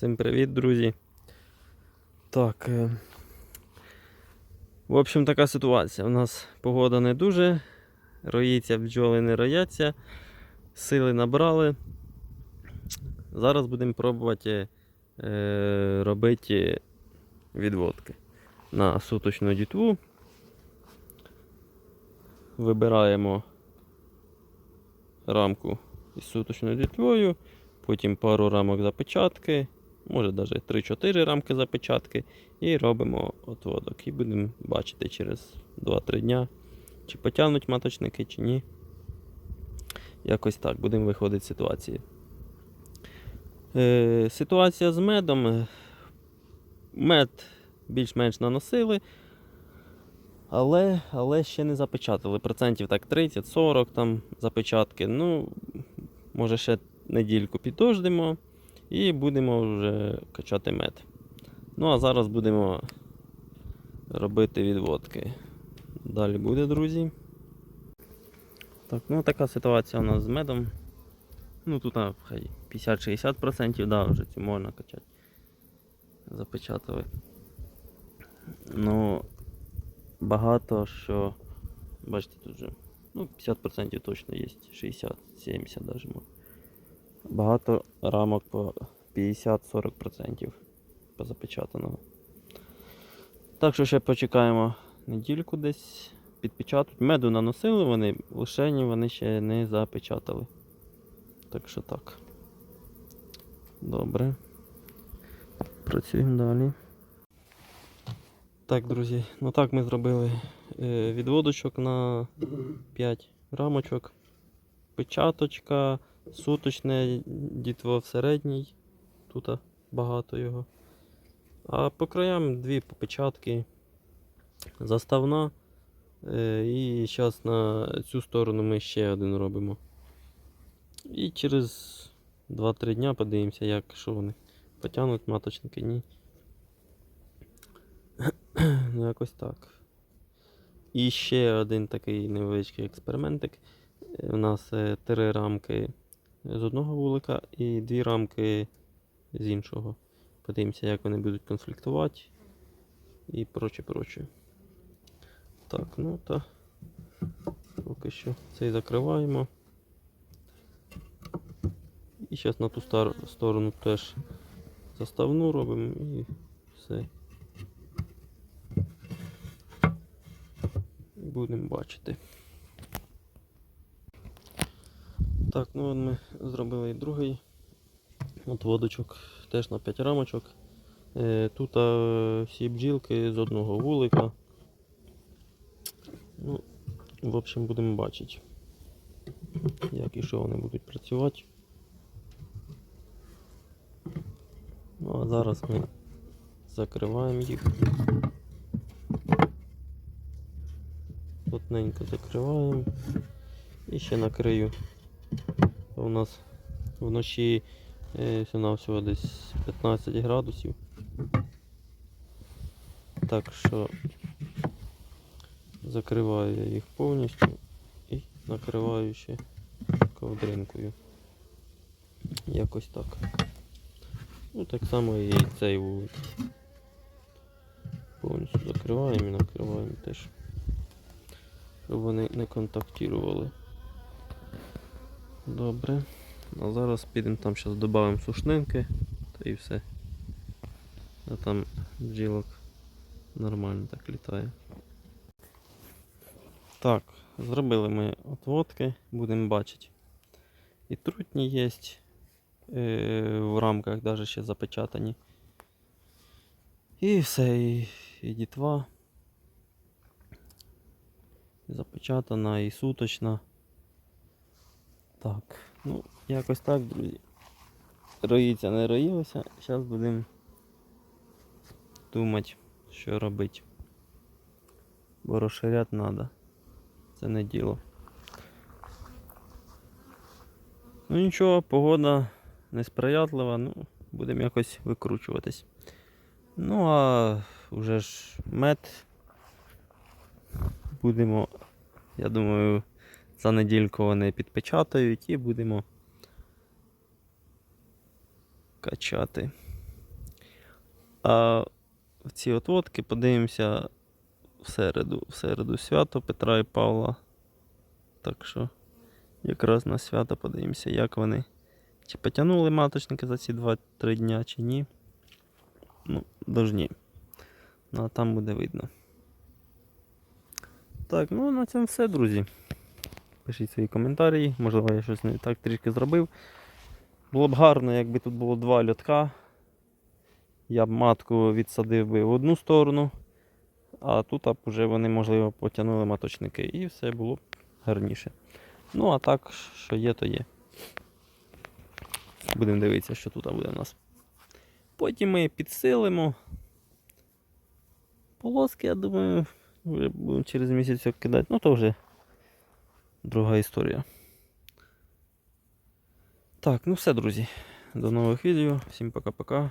Всім привіт, друзі. Так. е, В общем, така ситуація. У нас погода не дуже. Роїться бджоли не рояться. Сили набрали. Зараз будемо пробувати е, робити відводки на суточну дітву. Вибираємо рамку із суточною дітвою, потім пару рамок запечатки, може навіть 3-4 рамки запечатки, і робимо отводок. І будемо бачити через 2-3 дня, чи потягнуть маточники, чи ні. Якось так, будемо виходити з ситуації. Е, ситуація з медом. Мед більш-менш наносили, але, але ще не запечатали. Процентів так 30-40 там запечатки. Ну, може ще недільку підождемо і будемо вже качати мед. Ну, а зараз будемо робити відводки. Далі буде, друзі. Так, ну така ситуація у нас з медом. Ну тут хай 50-60%, да, вже цю можна качати. Запечатали. Ну, багато що. Бачите, тут вже ну, 50% точно є, 60-70 навіть може. Багато рамок по 50-40% позапечатаного. Так що ще почекаємо недільку десь підпечатать. Меду наносили вони, лишені вони ще не запечатали. Так що так. Добре. Працюємо далі. Так, друзі, ну так ми зробили е, відводочок на 5 рамочок. Печаточка, суточне дітво в середній. Тут багато його. А по краям дві попечатки. Заставна. Е, і зараз на цю сторону ми ще один робимо. І через 2-3 дня подивимося, як що вони потягнуть маточники, ні. Ну, якось так. І ще один такий невеличкий експериментик. Е, У нас е, три рамки з одного вулика і дві рамки з іншого. Подивимося, як вони будуть конфліктувати і проче, проче. Так, ну та поки що цей закриваємо. І зараз на ту сторону теж заставну робимо і все. Будемо бачити. Так, ну от ми зробили і другий отводочок, теж на 5 рамочок. Е, Тут е, всі бджілки з одного вулика. Ну, в общем, будемо бачити, як і що вони будуть працювати. Ну а зараз ми закриваємо їх. Плотненько закриваємо. І ще накрию. У нас вночі е, всього десь 15 градусів. Так що закриваю я їх повністю і накриваю ще ковдринкою. Якось так. Ну так само і цей вулик. Повністю закриваємо і накриваємо теж. Щоб вони не контактували. Добре. А зараз підемо там зараз додамо сушнинки та і все. А там бджілок нормально так літає. Так, зробили ми отводки, будемо бачити. І трутні є е, в рамках навіть ще запечатані. І все, і, і дітва. Запечатана і суточна. Так, ну, якось так, друзі. Роїться, не роїлося. Зараз будемо думати, що робити. Бо розширяти треба. Це не діло. Ну нічого, погода несприятлива, ну, будемо якось викручуватись. Ну а вже ж мед будемо, я думаю, за недільку вони підпечатають і будемо качати. А в ці отводки подивимося в середу. В середу свято Петра і Павла. Так що якраз на свято подивимося, як вони. Чи потягнули маточники за ці 2-3 дня, чи ні. Ну, дожні. Ну, а там буде видно. Так, ну на цьому все, друзі. Пишіть свої коментарі. Можливо, я щось не так трішки зробив. Було б гарно, якби тут було два льотка. Я б матку відсадив би в одну сторону, а тут б вже вони, можливо, потягнули маточники і все було б гарніше. Ну, а так, що є, то є. Будемо дивитися, що тут буде у нас. Потім ми підсилимо. Полоски, я думаю, вже будемо через місяць кидати. Ну, то вже друга історія. Так, ну все, друзі. До нових відео. Всім пока-пока.